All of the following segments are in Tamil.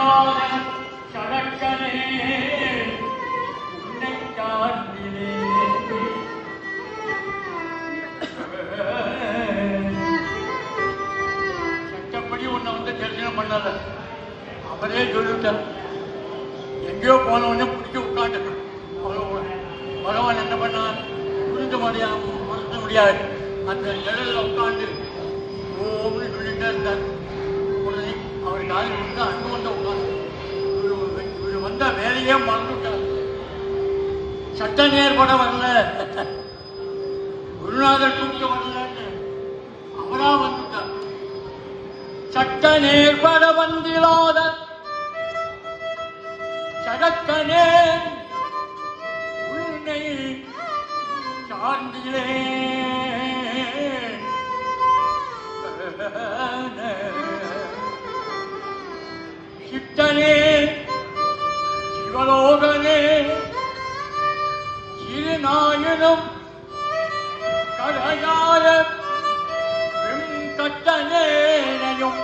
வந்திலாத சடக்கனே உன்னை சார்ந்திலே சட்டப்படி உன்னை வந்து தரிசனம் பண்ணல அவரே சொல்லிட்டார். எங்கேயோ போன பிடிச்சி உட்காந்து பகவான் என்ன பண்ணார் புரிஞ்ச முடியாது புரிஞ்ச முடியாது. அந்த நிழலில் உட்காந்து ஓம்னு சொல்லிட்டே இருந்தார் அவர் காலில் வந்து வந்து உட்காந்து இவர் வந்த வேலையே மறந்துட்டார். சட்ட நேர்பட வரல. குருநாதர் கூப்பிட்டு வரலன்னு அவரா வந்துட்டார். சட்ட நேர்பட வந்திலாத சடக்கனே உன்னை சார்ந்திலே. சிறுநாயனும் கடையாய வெங்கட்டனேனையும்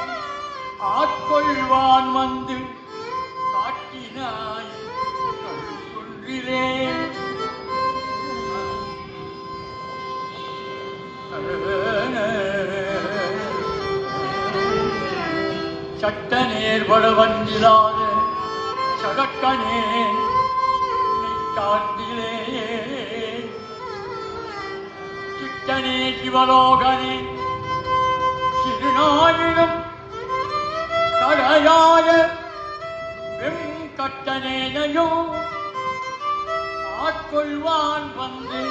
ஆட்கொள்வான் வந்து காட்டினாய் குன்றிலே சட்ட நேர்பட வந்திலாத சடக்கனே சார்ந்திலே சித்தனே சிவலோகனே சிறுநாயினும் கரையாய வெங்கட்டனேனையோ ஆட்கொள்வான் வந்து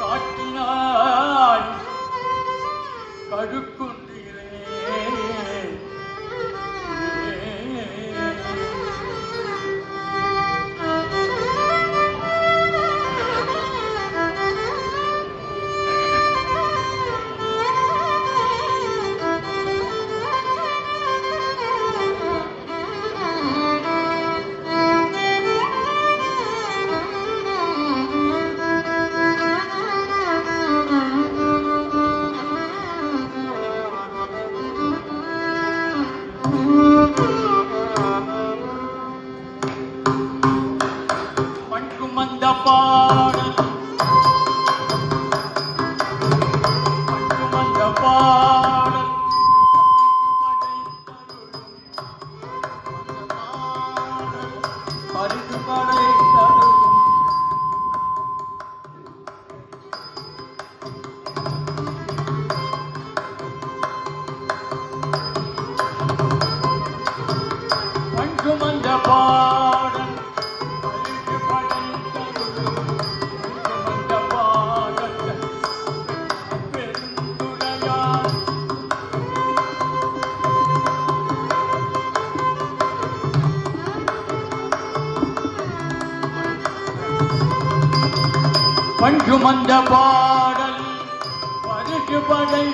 காட்டினாய் கடுக்குன்றிலே பஞ்சும் அந்த பாடல் பருகு படை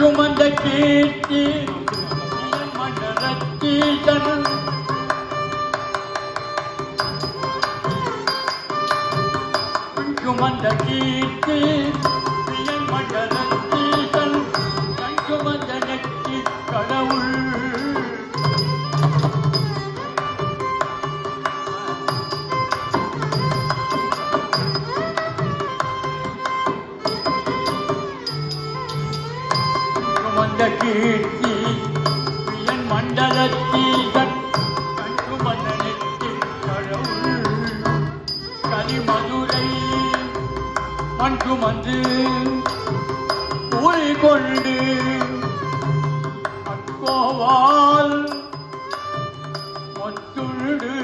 சுமந்த கீர்த்தி மண்டலத்தீசன் சுமந்த கீர்த்தி மண்டலத்தீசன் கீழ்த்தி என் மண்டலத்தில் கண்டு மன்னனுக்கு கடவுள். கலிமதுரை மண் மந்து ஊழி கொண்டு அக்கோவால் மொத்துண்டு.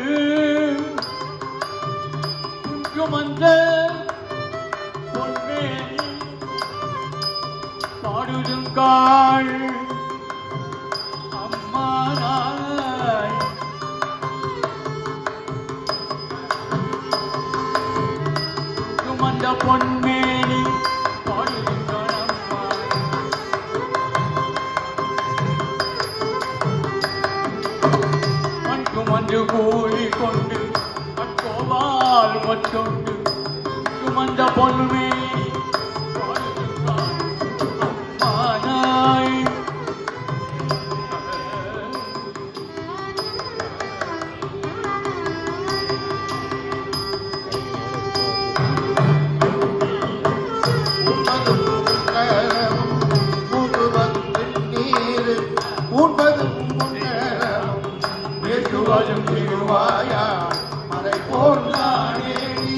மந்த காள் அம்மானாய் சுமந்த பொன்மேனி சுமந்து கூலி கொண்டு அக்கோவால் மற்றொண்டு சுமந்த பொன்மேனி வரும் திருவாயா மலை போன்றானே நீ